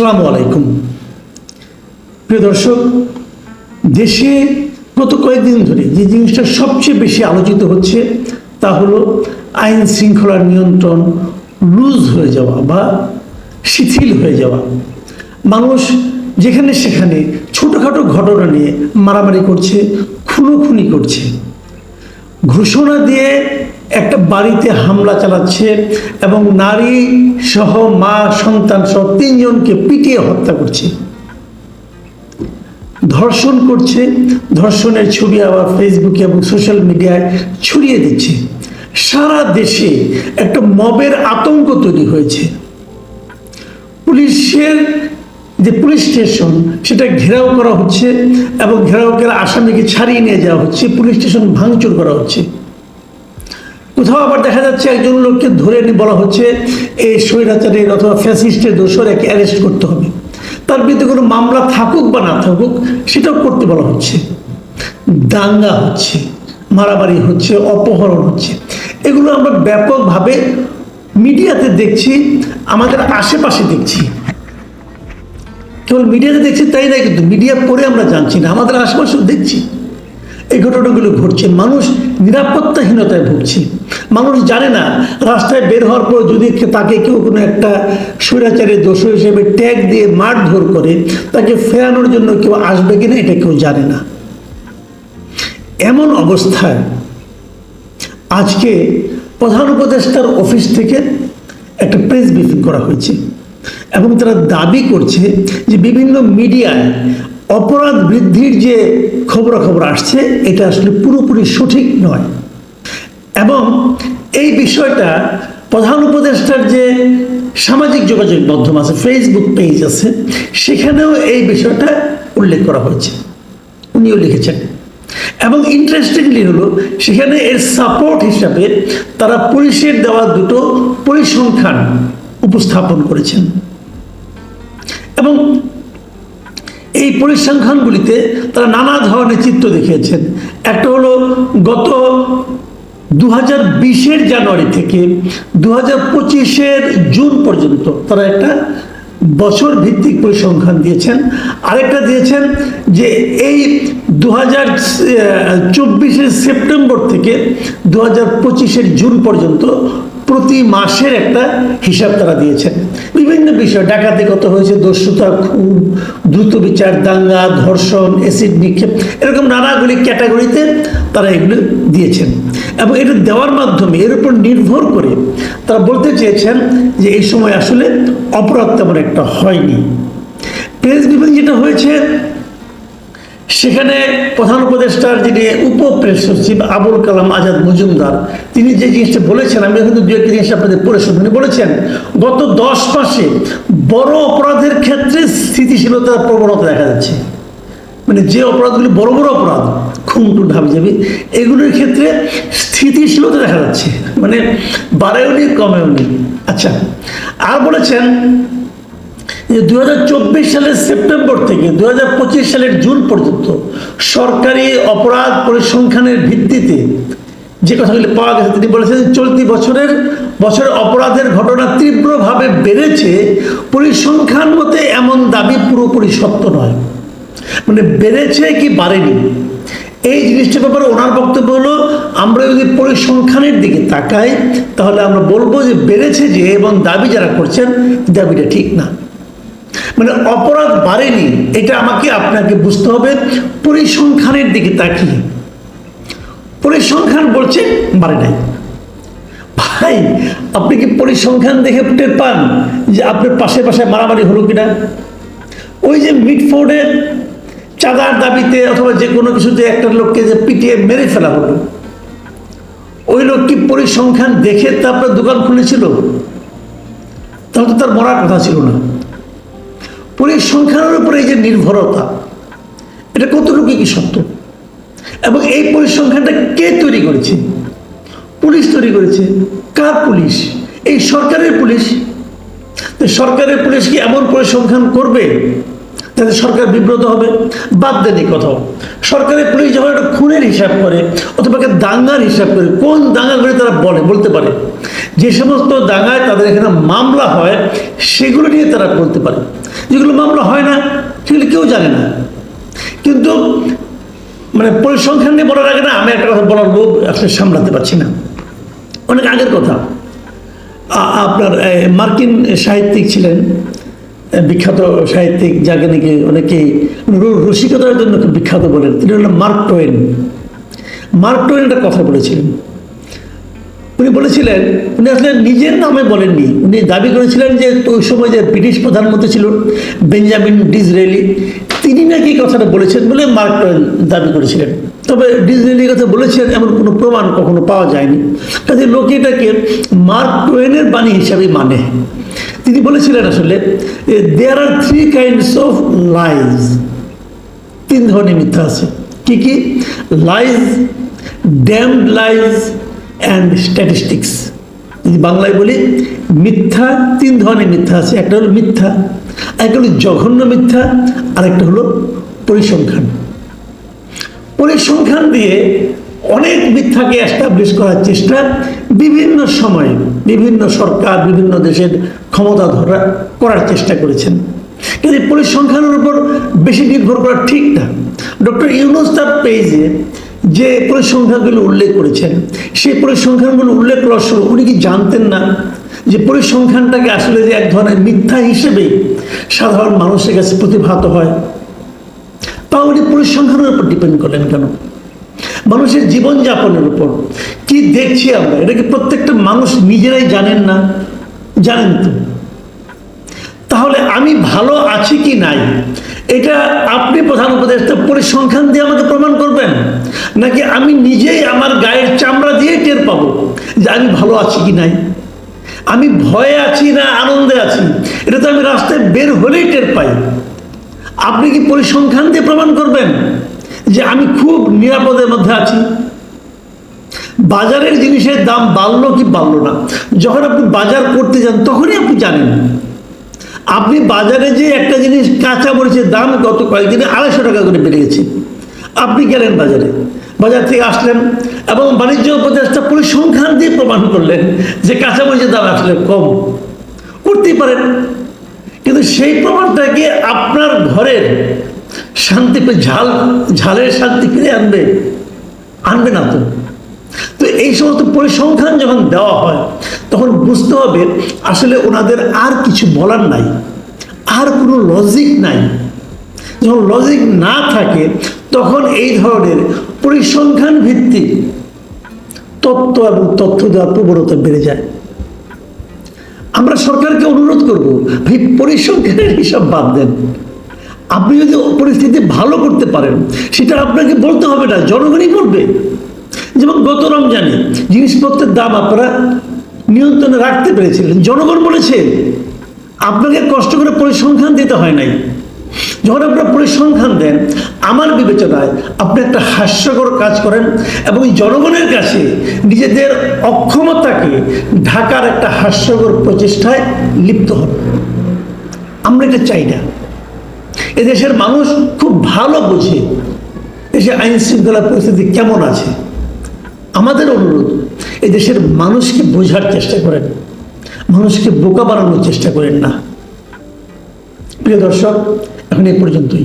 আসসালামু আলাইকুম। প্রিয় দর্শক, দেশে গত কয়েকদিন ধরে যে জিনিসটা সবচেয়ে বেশি আলোচিত হচ্ছে তা হলো আইন শৃঙ্খলার নিয়ন্ত্রণ লুজ হয়ে যাওয়া বা শিথিল হয়ে যাওয়া। মানুষ যেখানে সেখানে ছোটোখাটো ঘটনা নিয়ে মারামারি করছে, খুনোখুনি করছে। ঘোষণা দিয়ে একটা বাড়িতে হামলা চালাচ্ছে এবং নারী সহ মা, সন্তান সহ তিনজনকে পিটিয়ে হত্যা করছে। ধর্ষণ করছে, ধর্ষণের ছবি আবার ফেসবুকে এবং সোশ্যাল মিডিয়ায় ছড়িয়ে দিচ্ছে। সারা দেশে একটা মবের আতঙ্ক তৈরি হয়েছে। পুলিশের যে পুলিশ স্টেশন, সেটা ঘেরাও করা হচ্ছে এবং ঘেরাও করে আসামিকে ছাড়িয়ে নিয়ে যাওয়া হচ্ছে। পুলিশ স্টেশন ভাঙচুর করা হচ্ছে। কোথাও আবার দেখা যাচ্ছে একজন লোককে ধরে বলা হচ্ছে, এই স্বৈরাচারের অথবা ফ্যাসিস্টের দোষর একে অ্যারেস্ট করতে হবে। তার বিরুদ্ধে কোনো মামলা থাকুক বা না থাকুক, সেটাও করতে বলা হচ্ছে। দাঙ্গা হচ্ছে, মারামারি হচ্ছে, অপহরণ হচ্ছে। এগুলো আমরা ব্যাপকভাবে মিডিয়াতে দেখছি, আমাদের আশেপাশে দেখছি। কেবল মিডিয়াতে দেখছি তাই না কিন্তু মিডিয়া পড়ে আমরা জানছি না, আমাদের আশেপাশেও দেখছি। এই ঘটনাগুলো ঘটছে। মানুষ নিরাপত্তাহীনতায় ভুগছে। মানুষ জানে না, রাস্তায় বের হওয়ার পর যদি তাকে কেউ কোনো একটা স্বৈরাচারের দোষ হিসেবে ট্যাগ দিয়ে মারধর করে, তাকে ফেরানোর জন্য কেউ আসবে কিনা এটা কেউ জানে না। এমন অবস্থায় আজকে প্রধান উপদেষ্টার অফিস থেকে একটা প্রেস ব্রিফিং করা হয়েছে এবং তারা দাবি করছে যে বিভিন্ন মিডিয়ায় অপরাধ বৃদ্ধির যে খবরাখবর আসছে, এটা আসলে পুরোপুরি সঠিক নয়। এবং এই বিষয়টা প্রধান উপদেষ্টার যে সামাজিক যোগাযোগ মাধ্যম আছে ফেসবুক পেজ আছে, সেখানেও এই বিষয়টা উল্লেখ করা হয়েছে। উনিও লিখেছেন। এবং ইন্টারেস্টিংলি হলো, সেখানে এর সাপোর্ট হিসাবে তারা পুলিশের দেওয়া দুটো পরিসংখ্যান উপস্থাপন করেছেন। এবং এই পরিসংখ্যানগুলিতে তারা নানা ধরনের চিত্র দেখিয়েছেন। একটা হলো গত দু হাজার বিশের জানুয়ারি থেকে দু হাজার পঁচিশের জুন পর্যন্ত তারা একটা বছর ভিত্তিক পরিসংখ্যান দিয়েছেন। আরেকটা দিয়েছেন যে এই দু হাজার সেপ্টেম্বর থেকে দু হাজার জুন পর্যন্ত প্রতি মাসের একটা হিসাব তারা দিয়েছেন। বিভিন্ন বিষয়, ডাকাতি কত হয়েছে, দস্যুতা, খুন, দ্রুত বিচার, দাঙ্গা, ধর্ষণ, অ্যাসিড নিক্ষেপ, এরকম নানাগুলি ক্যাটাগরিতে তারা এগুলো দিয়েছেন। এবং এটা দেওয়ার মাধ্যমে এর উপর নির্ভর করে তারা বলতে চেয়েছেন যে এই সময় আসলে অপরাধ তেমন একটা হয়নি। প্রেস বিভাগ যেটা হয়েছে সেখানে প্রধান উপদেষ্টার যিনি উপ প্রেস সচিব আবুল কালাম আজাদ মজুমদার, তিনি যে জিনিসটা বলেছেন, আমি কিন্তু দু একটি জিনিস আপনাদের পড়ে শুনি উনি বলেছেন, গত দশ মাসে বড় অপরাধের ক্ষেত্রে স্থিতিশীলতার প্রবণতা দেখা যাচ্ছে। মানে যে অপরাধগুলি বড় বড় অপরাধ খুন টুন ভাবি যাবে এগুলোর ক্ষেত্রে স্থিতিশীলতা দেখা যাচ্ছে। মানে বাড়েওনি কমেওনি আচ্ছা আর বলেছেন যে দু সালের সেপ্টেম্বর থেকে দুই হাজার পঁচিশ সালের জুন পর্যন্ত সরকারি অপরাধ পরিসংখ্যানের ভিত্তিতে যে কথাগুলি পাওয়া গেছে, তিনি বলেছেন চলতি বছরের বছরের অপরাধের ঘটনা তীব্রভাবে বেড়েছে। পরিসংখ্যান মতে এমন দাবি পুরোপুরি সত্য নয়। মানে বেড়েছে কি বাড়েনি? এই জিনিসটার ব্যাপারে ওনার বক্তব্য হলো, আমরা যদি পরিসংখ্যানের দিকে তাকাই, তাহলে আমরা বলব যে বেড়েছে যে এবং দাবি যারা করছেন, দাবিটা ঠিক না। মানে অপরাধ বাড়েনি, এটা আমাকে আপনাকে বুঝতে হবে। পরিসংখ্যানের দিকে তাকিয়ে। পরিসংখ্যান বলছে বাড়ে নাই। ভাই, আপনি কি পরিসংখ্যান দেখে টের পান যে আপনার পাশে পাশে মারামারি হলো কিনা? ওই যে মিটফোর্ডের চাঁদার দাবিতে অথবা যে কোনো কিছুতে একটা লোককে যে পিটিয়ে মেরে ফেলা হলো। ওই লোক কি পরিসংখ্যান দেখে তারপরে দোকান খুলেছিল? তাহলে তো তার মরার কথা ছিল না। পরিসংখ্যানের উপরে এই যে নির্ভরতা, এটা কতটুকু কি সত্য? এবং এই পরিসংখ্যানটা কে তৈরি করেছে? পুলিশ তৈরি করেছে। কার পুলিশ? এই সরকারের পুলিশ। সরকারের পুলিশ কি এমন পরিসংখ্যান করবে? যাতে সরকার বিব্রত হবে, বাদ দেন এই কথাও। সরকারের পুলিশ যখন একটা খুনের হিসাব করে, অথবা দাঙ্গার হিসাব করে, কোন দাঙ্গা করে তারা বলে, বলতে পারে? যে সমস্ত দাঙ্গায় তাদের এখানে মামলা হয়, সেগুলো নিয়ে তারা বলতে পারে। যেগুলো মামলা হয় না, সেগুলো কেউ জানে না। কিন্তু মানে পরিসংখ্যান নিয়ে বলার আগে না, আমি একটা কথা বলার লোভ আসলে সামলাতে পারছি না। অনেক আগের কথা। আপনার মার্কিন সাহিত্যিক ছিলেন বিখ্যাত সাহিত্যিক যাকে নাকি অনেকেই র- রসিকতার জন্য খুব বিখ্যাত বলেন। তিনি হলেন মার্ক টোয়েন। মার্ক টোয়েন একটা কথা বলেছিলেন। উনি বলেছিলেন, উনি আসলে নিজের নামে বলেননি। উনি দাবি করেছিলেন যে ওই সময় যে ব্রিটিশ প্রধানমন্ত্রী ছিল বেঞ্জামিন ডিসরেলি তিনি নাকি কথাটা বলেছেন বলে মার্ক টোয়েন দাবি করেছিলেন। তবে ডিসরেলি কথা বলেছেন, এমন কোনো প্রমাণ কখনো পাওয়া যায়নি। কাজে লোকে এটাকে মার্ক টোয়েনের বাণী হিসাবে মানে। তিনি বলেছিলেন আসলে there are three kinds of lies তিন ধরনের মিথ্যা আছে। কি কি? Lies damned lies and statistics যদি বাংলায় বলি, মিথ্যা, তিন ধরনের মিথ্যা আছে। একটা হলো মিথ্যা একটা হলো জঘন্য মিথ্যা আর একটা হলো পরিসংখ্যান। পরিসংখ্যান দিয়ে অনেক মিথ্যাকে অ্যাস্টাবলিশ করার চেষ্টা বিভিন্ন সময়ে বিভিন্ন সরকার, বিভিন্ন দেশের ক্ষমতা ধরা করার চেষ্টা করেছেন। কিন্তু এই পরিসংখ্যানের উপর বেশি নির্ভর করা ঠিক না। ডক্টর ইউনুস তার পেজে যে পরিসংখ্যানগুলো উল্লেখ করেছেন, সেই পরিসংখ্যানগুলো উল্লেখ করার সময় উনি কি জানতেন না যে পরিসংখ্যানটাকে আসলে যে এক ধরনের মিথ্যা হিসেবেই সাধারণ মানুষের কাছে প্রতিভাত হয়? তাও উনি পরিসংখ্যানের উপর ডিপেন্ড করলেন কেন? মানুষের জীবনযাপনের উপর। কি দেখছি আমরা? এটা কি প্রত্যেকটা মানুষ নিজেরাই জানেন না? জানেন তো। তাহলে আমি ভালো আছি কি নাই? এটা আপনি প্রধান উপদেষ্টা পরিসংখ্যান দিয়ে আমাকে প্রমাণ করবেন? নাকি আমি নিজেই আমার গায়ের চামড়া দিয়ে টের পাবো যে আমি ভালো আছি কি নাই? আমি ভয়ে আছি না আনন্দে আছি? এটা তো আমি রাস্তায় বের হলেই টের পাই। আপনি কি পরিসংখ্যান দিয়ে প্রমাণ করবেন? যে আমি খুব নিরাপদের মধ্যে আছি। বাজারের জিনিসের দাম বাড়লো কি বাড়লো না? যখন আপনি বাজার করতে যান, তখনই আপনি জানেন। আপনি বাজারে যে একটা জিনিস কাঁচা মরিচের দাম গত কয়েকদিনে আড়াইশো টাকা করে বেড়ে গেছে। আপনি গেলেন বাজারে। বাজার থেকে আসলেন এবং বাণিজ্য উপদেষ্টা পরিসংখ্যান দিয়ে প্রমাণ করলেন যে কাঁচা মরিচের দাম আসলে কম। করতেই পারেন। কিন্তু সেই প্রমাণটাকে আপনার ঘরের শান্তি ঝাল, ঝালের শান্তি ফিরে আনবে আনবে না তো। তো এই সমস্ত পরিসংখ্যান যখন দেওয়া হয়, তখন বুঝতে হবে আসলে ওনাদের আর কিছু বলার নাই, আর কোনো লজিক নাই। যখন লজিক না থাকে, তখন এই ধরনের পরিসংখ্যান ভিত্তিক তত্ত্ব এবং তথ্য দেওয়ার প্রবণতা বেড়ে যায়। আমরা সরকারকে অনুরোধ করব, ভাই, পরিসংখ্যানের হিসাব বাদ দেন। আপনি যদি পরিস্থিতি ভালো করতে পারেন, সেটা আপনাকে বলতে হবে না, জনগণই করবে যেমন গত রমজানে জিনিসপত্রের দাম আপনারা নিয়ন্ত্রণে রাখতে পেরেছিলেন, জনগণ বলেছে, আপনাকে কষ্ট করে পরিসংখ্যান দিতে হয় নাই। যখন আপনারা পরিসংখ্যান দেন, আমার বিবেচনায় আপনি একটা হাস্যকর কাজ করেন এবং জনগণের কাছে নিজেদের অক্ষমতাকে ঢাকার একটা হাস্যকর প্রচেষ্টায় লিপ্ত হন। আমরা এটা চাই না। এদেশের মানুষ খুব ভালো বোঝে দেশে আইন শৃঙ্খলা পরিস্থিতি কেমন আছে। আমাদের অনুরোধ, এদেশের মানুষকে বোঝার চেষ্টা করেন। মানুষকে বোকা বানানোর চেষ্টা করেন না। প্রিয় দর্শক, এখন এ পর্যন্তই।